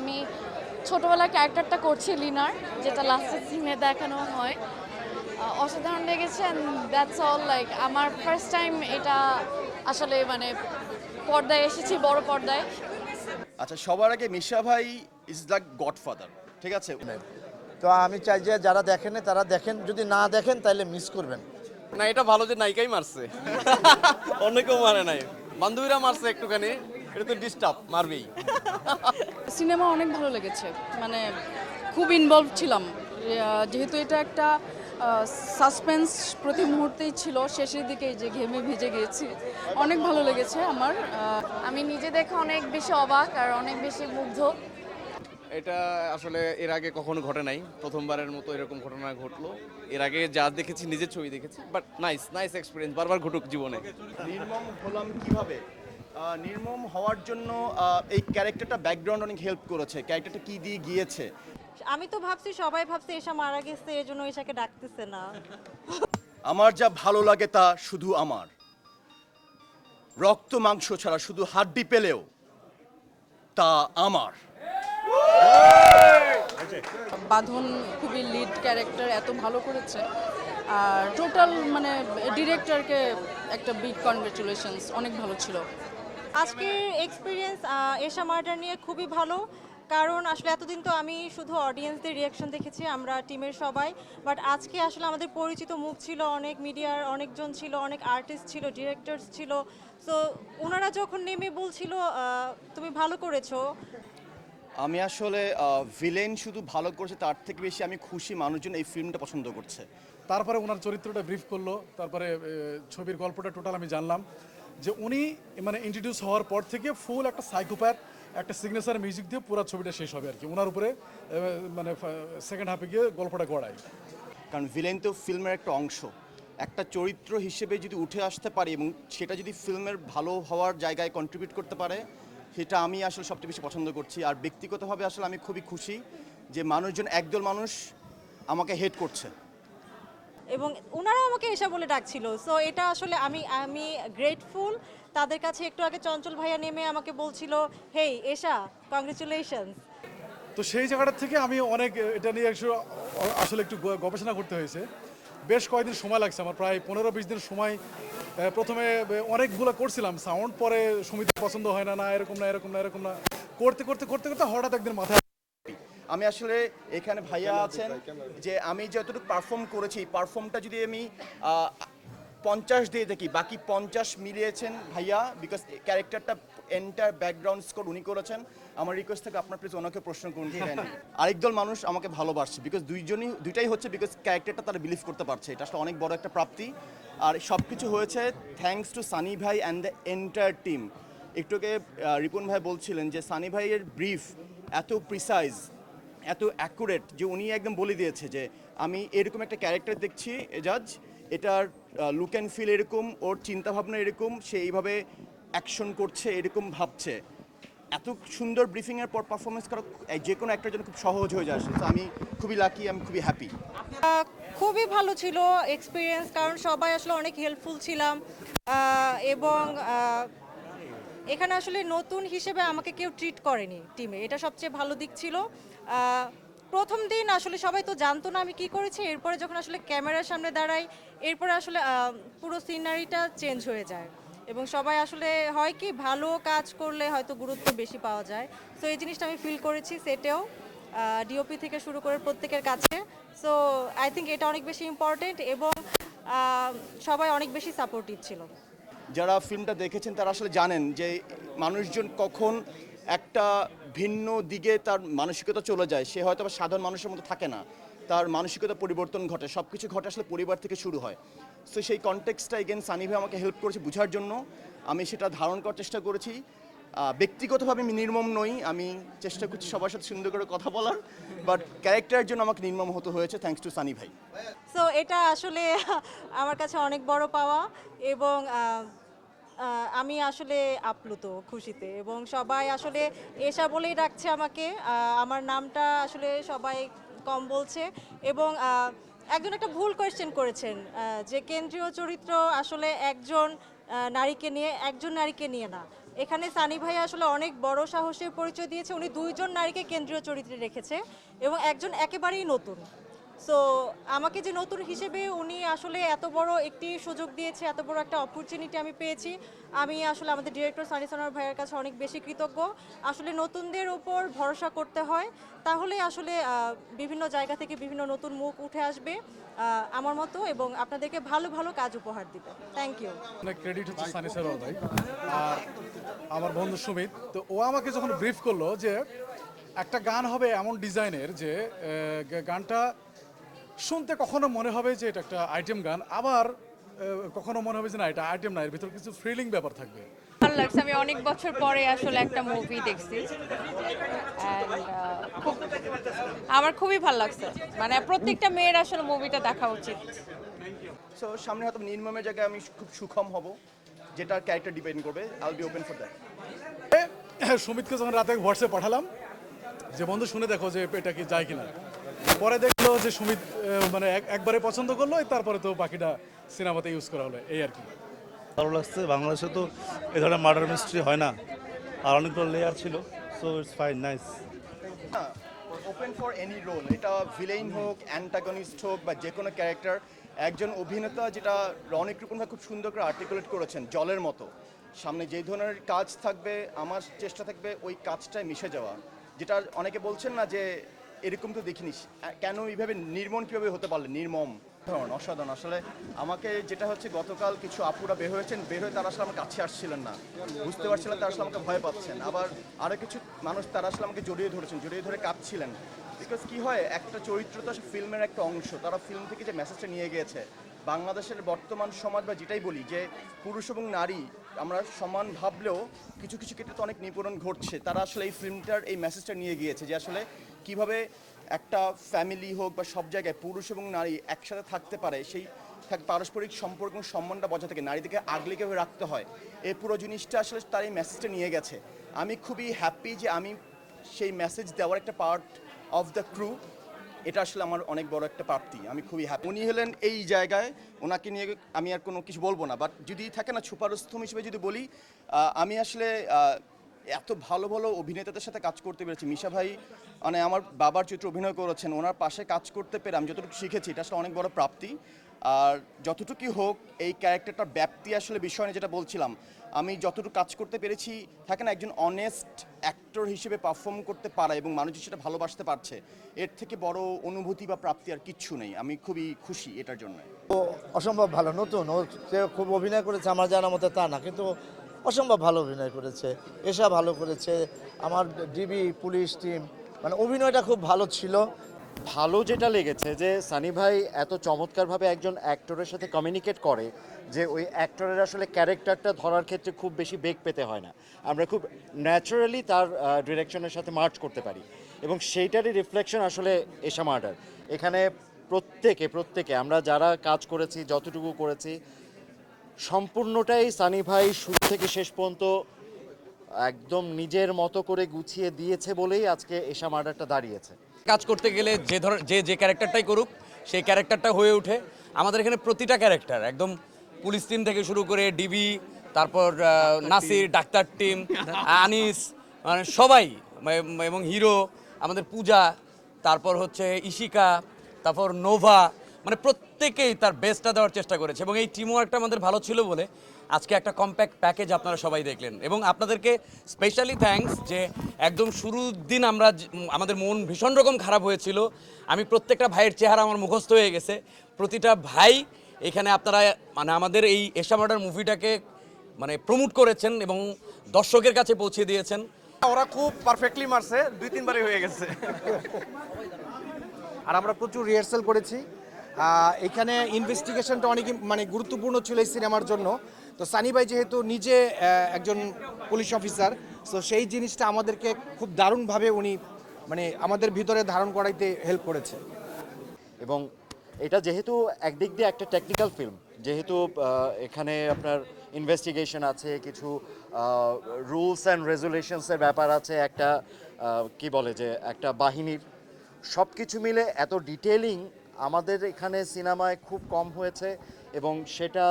আমি ছোটোবেলার ক্যারেক্টারটা করছি লিনার যেটা লাস্টের সিনে দেখানো হয়। অসাধারণ লেগেছে অ্যান্ড দ্যাটস অল লাইক আমার ফার্স্ট টাইম এটা আসলে মানে পর্দায় এসেছি বড় পর্দায়। আচ্ছা সবার আগে মিশা ভাই ইজ দ্য গডফাদার ঠিক আছে? তো আমি চাই যে যারা দেখেন তারা দেখেন যদি না দেখেন তাহলে মিস করবেন। না এটা ভালো যে নায়িকাই মারছে। অন্য কেউ মারে নাই। বান্ধবীরা মারছে একটুখানি এটা তো ডিস্টার্ব মারবেই। সিনেমা অনেক ভালো লেগেছে। মানে খুব ইনভলভ ছিলাম। যেহেতু এটা একটা সাসপেন্স প্রতি মুহূর্তেই ছিল শেষের দিকে যে ঘেমে ভিজে গিয়েছি অনেক ভালো লেগেছে আমার আমি নিজে দেখে অনেক বেশি অবাক আর অনেক বেশি মুগ্ধ। এটা আসলে এর আগে কখনো ঘটে নাই। প্রথমবারের মতো এরকম ঘটনা ঘটলো। এর আগে যা দেখেছি নিজের ছবি দেখেছি বাট নাইস নাইস এক্সপিরিয়েন্স বারবার ঘটুক জীবনে। নির্মম হলাম কীভাবে? নির্মম হওয়ার জন্য এই ক্যারেক্টারটা ব্যাকগ্রাউন্ড অনেক হেল্প করেছে। ক্যারেক্টারটা কি দিয়ে গিয়েছে? আমি তো ভাবছি সবাই ভাবছে এসা মারা গেছে এই জন্য এসাকে ডাকতেছে না। আমার যা ভালো লাগে তা শুধু আমার। রক্ত মাংস ছাড়া শুধু হাড্ডি পেলেও তা আমার। বাঁধন খুবই লিড ক্যারেক্টার এত ভালো করেছে। আর টোটাল মানে ডিরেক্টরকে একটা বিগ কনগ্রেচুলেশনস অনেক ভালো ছিল। আজকের এক্সপিরিয়েন্স এশা মার্ডার নিয়ে খুবই ভালো। কারণ আসলে এতদিন তো আমি শুধু অডিয়েন্সদের রিয়াকশন দেখেছি আমরা টিমের সবাই। বাট আজকে আসলে আমাদের পরিচিত মুখ ছিল অনেক মিডিয়ার অনেকজন ছিল অনেক আর্টিস্ট ছিল ডিরেক্টরস ছিল। সো ওনারা যখন নেমে বলছিল তুমি ভালো করেছ। আমি আসলে ভিলেন শুধু ভালো করেছে তার থেকে বেশি আমি খুশি মানুষজন এই ফিল্মটা পছন্দ করছে। তারপরে ওনার চরিত্রটা ব্রিফ করল তারপরে ছবির গল্পটা টোটাল আমি জানলাম। যে উনি মানে ইন্ট্রোডিউস হওয়ার পর থেকে ফুল একটা সাইকোপ্যাথ একটা সিগনেচার মিউজিক দিয়ে পুরো ছবিটা শেষ হবে আর কি ওনার উপরে মানে সেকেন্ড হাফে গিয়ে গল্পটা গড়ায়। কারণ ভিলেন তো ফিল্মের একটা অংশ। একটা চরিত্র হিসেবে যদি উঠে আসতে পারে এবং সেটা যদি ফিল্মের ভালো হওয়ার জায়গায় কন্ট্রিবিউট করতে পারে, সেটা আমি আসলে সবচেয়ে বেশি পছন্দ করছি। আর ব্যক্তিগতভাবে আসলে আমি খুবই খুশি যে মানুষজন একদল মানুষ আমাকে হেট করছে। এবং ওনারাও আমাকে এসা বলে ডাকছিল। সো এটা আসলে আমি আমি গ্রেটফুল তাদের কাছে একটু আগে চঞ্চল ভাইয়া নেমে আমাকে বলছিল, হেই এশা কংগ্রেচুলেশনস তো সেই জায়গাটা থেকে আমি অনেক, এটা নিয়ে একটু, আসলে একটু গবেষণা করতে হয়েছে। বেশ কয়েকদিন সময় লাগছে, আমার প্রায় পনেরো বিশ দিন সময় প্রথমে অনেকগুলো করছিলাম। সাউন্ড পরে সমিতি পছন্দ হয় না না, এরকম না এরকম না এরকম না। করতে করতে করতে করতে হঠাৎ একদিন মাথায় আমি আসলে এখানে ভাইয়া আছেন যে আমি যতটুকু পারফর্ম করেছি পারফর্মটা যদি আমি পঞ্চাশ দিয়ে থাকি বাকি পঞ্চাশ মিলিয়েছেন ভাইয়া বিকজ ক্যারেক্টারটা এন্টার ব্যাকগ্রাউন্ড স্কোর উনি করেছেন। আমার রিকোয়েস্ট থাকে আপনার প্লিজ ওনাকে প্রশ্ন করুন। ঠিক আছে আরেক দল মানুষ আমাকে ভালোবাসছে বিকজ দুইজনই দুইটাই হচ্ছে বিকজ ক্যারেক্টারটা তারা বিলিভ করতে পারছে। এটা আসলে অনেক বড় একটা প্রাপ্তি। আর সব কিছু হয়েছে থ্যাঙ্কস টু সানি ভাই অ্যান্ড দ্য এন্টায়ার টিম একটুকে রিপন ভাই বলছিলেন যে সানি ভাইয়ের ব্রিফ এত প্রিসাইজ এত অ্যাকুরেট যে উনি একদম বলে দিয়েছে যে আমি এরকম একটা ক্যারেক্টার দেখছি এজাজ এটার লুক অ্যান্ড ফিল এরকম, ওর চিন্তাভাবনা এরকম, সে এইভাবে অ্যাকশন করছে, এরকম ভাবছে। এত সুন্দর ব্রিফিংয়ের পর পারফরমেন্স করা যে কোনো একটার জন্য খুব সহজ হয়ে যায় তো আমি খুবই লাকি আমি খুবই হ্যাপি খুবই ভালো ছিল এক্সপিরিয়েন্স কারণ সবাই আসলে অনেক হেল্পফুল ছিলাম। এবং এখানে আসলে নতুন হিসেবে আমাকে কেউ ট্রিট করেনি টিমে এটা সবচেয়ে ভালো দিক ছিল। প্রথম দিন আসলে সবাই তো জানতো না আমি কি করেছি। এরপরে যখন আসলে ক্যামেরার সামনে দাঁড়াই, এরপরে আসলে পুরো সিনারিটা চেঞ্জ হয়ে যায়। এবং সবাই আসলে হয় কি, ভালো কাজ করলে হয়তো গুরুত্ব বেশি পাওয়া যায়। সো এই জিনিসটা আমি ফিল করেছি সেটেও ডিওপি থেকে শুরু করে প্রত্যেকের কাছে। সো আই থিঙ্ক এটা অনেক বেশি ইম্পর্টেন্ট এবং সবাই অনেক বেশি সাপোর্টিভ ছিল। যারা ফিল্মটা দেখেছেন তারা আসলে জানেন যে মানুষজন কখন একটা ভিন্ন দিকে তার মানসিকতা চলে যায়। সে হয়তো বা সাধারণ মানুষের মতো থাকে না। তার মানসিকতা পরিবর্তন ঘটে। সব কিছু ঘটে আসলে পরিবার থেকে শুরু হয়। সো সেই কনটেক্সটটা এগেন সানি ভাই আমাকে হেল্প করেছে বোঝার জন্য। আমি সেটা ধারণ করার চেষ্টা করেছি। ব্যক্তিগতভাবে আমি নির্মম নই। আমি চেষ্টা করছি সবার সাথে সুন্দর করে কথা বলার। বাট ক্যারেক্টারের জন্য আমাকে নির্মম হতে হয়েছে থ্যাঙ্কস টু সানি ভাই। সো এটা আসলে আমার কাছে অনেক বড় পাওয়া এবং আমি আসলে আপ্লুত খুশিতে এবং সবাই আসলে এসা বলেই ডাকছে আমাকে। আমার নামটা আসলে সবাই কম বলছে এবং একজন একটা ভুল কোয়েশ্চেন করেছেন যে কেন্দ্রীয় চরিত্র আসলে একজন নারীকে নিয়ে, একজন নারীকে নিয়ে না। এখানে সানি ভাই আসলে অনেক বড় সাহসের পরিচয় দিয়েছে। উনি দুইজন নারীকে কেন্দ্রীয় চরিত্রে রেখেছে এবং একজন একেবারেই নতুন। সো আমাকে যে নতুন হিসেবে উনি আসলে এত বড় একটি সুযোগ দিয়েছে, এত বড় একটা অপরচুনিটি আমি পেয়েছি। আমি আসলে আমাদের ডিরেক্টর সানি সোনার ভাইয়ের কাছে অনেক বেশি কৃতজ্ঞ। আসলে নতুনদের উপর ভরসা করতে হয়, তাহলে আসলে বিভিন্ন জায়গা থেকে বিভিন্ন নতুন মুখ উঠে আসবে আমার মতো এবং আপনাদেরকে ভালো ভালো কাজ উপহার দিবে। থ্যাংক ইউ ক্রেডিট হচ্ছে সানি স্যার ভাই আর আমার বন্ধু সুমিত, তো ও আমাকে যখন ব্রিফ করল যে একটা গান হবে এমন ডিজাইনের যে গানটা শুনতে কখনো মনে হবে যে এটা একটা আইটেম গান আবার কখনো মনে হবে যে না এটা আইটেম না এর ভিতর কিছু ফিলিং ব্যাপার থাকবে। ভালো লাগছে আমি অনেক বছর পরে আসলে একটা মুভি দেখছি। আমার খুবই ভালো লাগছে। মানে প্রত্যেকটা মেয়ের আসলে মুভিটা দেখা উচিত। সো সামনে হয়তো নির্মমের জায়গায় আমি খুব সুখম হব যেটার ক্যারেক্টার ডিপেন্ড করবে I be open for that সুমিতকে যখন রাতে হোয়াটসঅ্যাপ পাঠালাম যে বন্ধু শুনে দেখো যে এটা কি যায় কিনা। পরে দেখল যে সুমিত মানে এক- একবারে পছন্দ করল তারপরে তো বাকিটা সিনেমাতে ইউজ করা হলো এই আর কি। ভালো লাগছে বাংলাদেশে তো এ ধরনের মার্ডার মিস্ট্রি হয় না। আর অনেকগুলো লেয়ার ছিল so it's fine nice open for any role এটা ভিলেইন হোক অ্যান্টাগনিস্ট হোক বা যে কোনো ক্যারেক্টার একজন অভিনেতা যেটা রনিক রূপনভাই খুব সুন্দর করে আর্টিকুলেট করেছেন জলের মতো। সামনে যেই ধরনের কাজ থাকবে আমার চেষ্টা থাকবে ওই কাজটায় মিশে যাওয়া। যেটা অনেকে বলছেন না যে এরকম তো দেখিনি। কেন এইভাবে নির্মম কীভাবে হতে পারলে? নির্মম। অসাধারণ অসাধারণ। আসলে আমাকে যেটা হচ্ছে, গতকাল কিছু আপুরা বের হয়েছেন, বের হয়ে তারা আসলে আমার কাছে আসছিলেন না। বুঝতে পারছিলেন তারা আসলে আমাকে ভয় পাচ্ছেন। আবার আরও কিছু মানুষ তারা আসলে আমাকে জড়িয়ে ধরেছেন, জড়িয়ে ধরে কাঁদছিলেন। বিকজ কি হয়, একটা চরিত্র তো ফিল্মের একটা অংশ। তারা ফিল্ম থেকে যে মেসেজটা নিয়ে গিয়েছে, বাংলাদেশের বর্তমান সমাজ বা যেটাই বলি, যে পুরুষ এবং নারী, আমরা সমান ভাবলেও কিছু কিছু ক্ষেত্রে তো অনেক নিপূরণ ঘটছে। তারা আসলে এই ফিল্মটার এই মেসেজটা নিয়ে গিয়েছে যে আসলে কীভাবে একটা ফ্যামিলি হোক বা সব জায়গায় পুরুষ এবং নারী একসাথে থাকতে পারে, সেই পারস্পরিক সম্পর্ক এবং সম্মানটা বজায় থাকে, নারীদেরকে আগলে কীভাবে রাখতে হয়, এই পুরো জিনিসটা আসলে তার এই মেসেজটা নিয়ে গেছে। আমি খুবই হ্যাপি যে আমি সেই মেসেজ দেওয়ার একটা পার্ট অফ দ্য ক্রু এটা আসলে আমার অনেক বড় একটা প্রাপ্তি, আমি খুবই হ্যাপি উনি হলেন এই জায়গায় ওনাকে নিয়ে আমি আর কোনো কিছু বলব না বাট যদি থাকে না সুপারস্থম হিসেবে যদি বলি আমি আসলে এত ভালো ভালো অভিনেতাদের সাথে কাজ করতে পেরেছি। মিশা ভাই মানে আমার বাবার চরিত্রে অভিনয় করেছেন, ওনার পাশে কাজ করতে পেরে আমি যতটুকু শিখেছি, এটা আসলে অনেক বড় প্রাপ্তি। আর যতটুকুই হোক, এই ক্যারেক্টারটার ব্যাপ্তি আসলে বিষয় নিয়ে যেটা বলছিলাম, আমি যতটুকু কাজ করতে পেরেছি, থাকে না, একজন অনেস্ট অ্যাক্টর হিসেবে পারফর্ম করতে পারা এবং মানুষ সেটা ভালোবাসতে পারছে, এর থেকে বড় অনুভূতি বা প্রাপ্তি আর কিচ্ছু নেই। আমি খুবই খুশি এটার জন্য। ও অসম্ভব ভালো, নতুন, ও খুব অভিনয় করেছে, আমার জানা মতে তা না, কিন্তু অসম্ভব ভালো অভিনয় করেছে। এসা ভালো করেছে। আমার ডিবি পুলিশ টিম মানে অভিনয়টা খুব ভালো ছিল। ভালো যেটা লেগেছে যে সানি ভাই এত চমৎকারভাবে একজন অ্যাক্টরের সাথে কমিউনিকেট করে যে ওই অ্যাক্টরের আসলে ক্যারেক্টারটা ধরার ক্ষেত্রে খুব বেশি বেগ পেতে হয় না। আমরা খুব ন্যাচারালি তার ডিরেকশনের সাথে মার্চ করতে পারি। এবং সেইটারই রিফ্লেকশন আসলে এশা মার্ডার। এখানে প্রত্যেকে প্রত্যেকে, আমরা যারা কাজ করেছি, যতটুকু করেছি সম্পূর্ণটাই সানি ভাই শুরু থেকে শেষ পর্যন্ত একদম নিজের মতো করে গুছিয়ে দিয়েছে বলেই আজকে এশা মার্ডারটা দাঁড়িয়েছে। কাজ করতে গেলে যে ধর যে যে ক্যারেক্টারটাই করুক সেই ক্যারেক্টারটা হয়ে ওঠে। আমাদের এখানে প্রতিটা ক্যারেক্টার একদম পুলিশ টিম থেকে শুরু করে ডিবি তারপর নাসির ডাক্তার টিম আনিস মানে সবাই এবং হিরো আমাদের পূজা তারপর হচ্ছে ইশিকা তারপর নোভা মানে প্রত্যেকেই তার বেস্টটা দেওয়ার চেষ্টা করেছে এবং এই টিম ওয়ার্কটা আমাদের ভালো ছিল বলে আজকে একটা কম্প্যাক্ট প্যাকেজ আপনারা সবাই দেখলেন এবং আপনাদেরকে স্পেশালি থ্যাঙ্কস যে একদম শুরুর দিন আমরা আমাদের মন ভীষণ রকম খারাপ হয়েছিল। আমি প্রত্যেকটা ভাইয়ের চেহারা আমার মুখস্থ হয়ে গেছে। প্রতিটা ভাই এখানে আপনারা মানে আমাদের এই এশা মার্ডার মুভিটাকে মানে প্রমোট করেছেন এবং দর্শকের কাছে পৌঁছে দিয়েছেন। ওরা খুব পারফেক্টলি মারছে দুই তিনবারই হয়ে গেছে। আর আমরা প্রচুর রিহার্সাল করেছি। এখানে ইনভেস্টিগেশনটা অনেক মানে গুরুত্বপূর্ণ ছিল এই সিনেমার জন্য। তো সানি ভাই যেহেতু নিজে একজন পুলিশ অফিসার তো সেই জিনিসটা আমাদেরকে খুব দারুণভাবে উনি মানে আমাদের ভিতরে ধারণ করাইতে হেল্প করেছে। এবং এটা যেহেতু একদিক দিয়ে একটা টেকনিক্যাল ফিল্ম যেহেতু এখানে আপনার ইনভেস্টিগেশন আছে, কিছু রুলস অ্যান্ড রেজুলেশনসের ব্যাপার আছে, একটা কি বলে যে, একটা বাহিনীর সব কিছু মিলে এত ডিটেলিং আমাদের এখানে সিনেমায় খুব কম হয়েছে এবং সেটা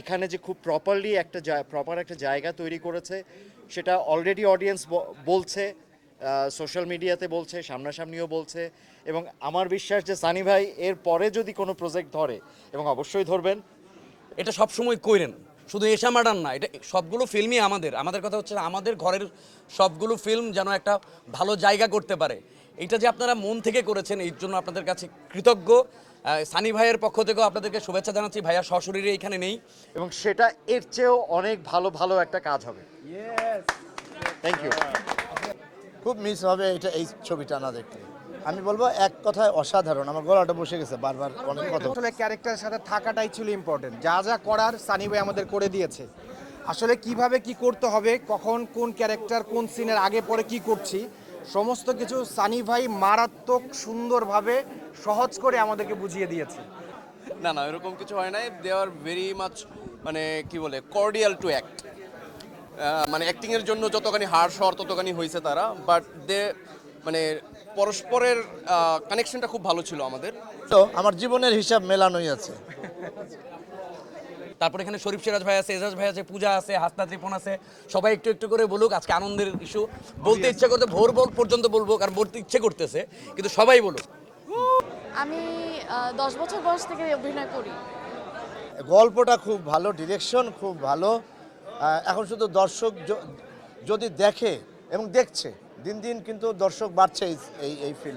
এখানে যে খুব প্রপারলি একটা প্রপার একটা জায়গা তৈরি করেছে, সেটা অলরেডি অডিয়েন্স বলছে সোশ্যাল মিডিয়াতে বলছে, সামনাসামনিও বলছে এবং আমার বিশ্বাস যে সানি ভাই এর পরে যদি কোনো প্রজেক্ট ধরে, এবং অবশ্যই ধরবেন। এটা সবসময় কইরেন, শুধু এশা মার্ডার না, এটা সবগুলো ফিল্মই আমাদের। আমাদের কথা হচ্ছে আমাদের ঘরের সবগুলো ফিল্ম যেন একটা ভালো জায়গা করতে পারে। এটা যে আপনারা মন থেকে করেছেন এর জন্য আপনাদের কাছে কৃতজ্ঞ। সানি ভাইয়ের পক্ষ থেকেও আপনাদেরকে শুভেচ্ছা জানাচ্ছি। ভাইয়া সশরীরে এখানে নেই। এবং সেটা এর চেয়েও অনেক ভালো ভালো একটা কাজ হবে। থ্যাংক ইউ খুব মিস হবে এটা এই ছবিটা না দেখতে আমি বলব এক কথায় অসাধারণ। আমার গলাটা বসে গেছে বারবার অনেক কথা আসলে ক্যারেক্টারের সাথে থাকাটাই ছিল ইম্পর্টেন্ট যা যা করার সানি ভাই আমাদের করে দিয়েছে। আসলে কীভাবে কি করতে হবে কখন কোন ক্যারেক্টার কোন সিনের আগে পরে কি করছি সমস্ত কিছু সানি ভাই মারাত্মক সুন্দরভাবে সহজ করে আমাদেরকে বুঝিয়ে দিয়েছে। না না এরকম কিছু হয় নাই। দে আর ভেরি মাচ মানে কি বলে কর্ডিয়াল টু অ্যাক্ট মানে অ্যাক্টিংয়ের জন্য যতখানি হার্শ হওয়ার ততখানি হয়েছে তারা বাট দে মানে পরস্পরের কানেকশনটা খুব ভালো ছিল আমাদের। তো আমার জীবনের হিসাব মেলানোই আছে। তারপর এখানে শরীফ সিরাজ ভাই আছে এজাজ ভাই আছে পূজা আছে হাসনা ত্রিপন আছে। সবাই একটু একটু করে বলুক আজকে আনন্দের ইস্যু বলতে ইচ্ছে করতে ভোর ভোর পর্যন্ত বলব কারণ বলতে ইচ্ছে করতেছে কিন্তু সবাই বলুক। আমি দশ বছর বয়স থেকে অভিনয় করি। গল্পটা খুব ভালো ডিরেকশন খুব ভালো। এখন শুধু দর্শক য- যদি দেখে এবং দেখছে দিন দিন কিন্তু দর্শক বাড়ছে এই- এই এই ফিল্ম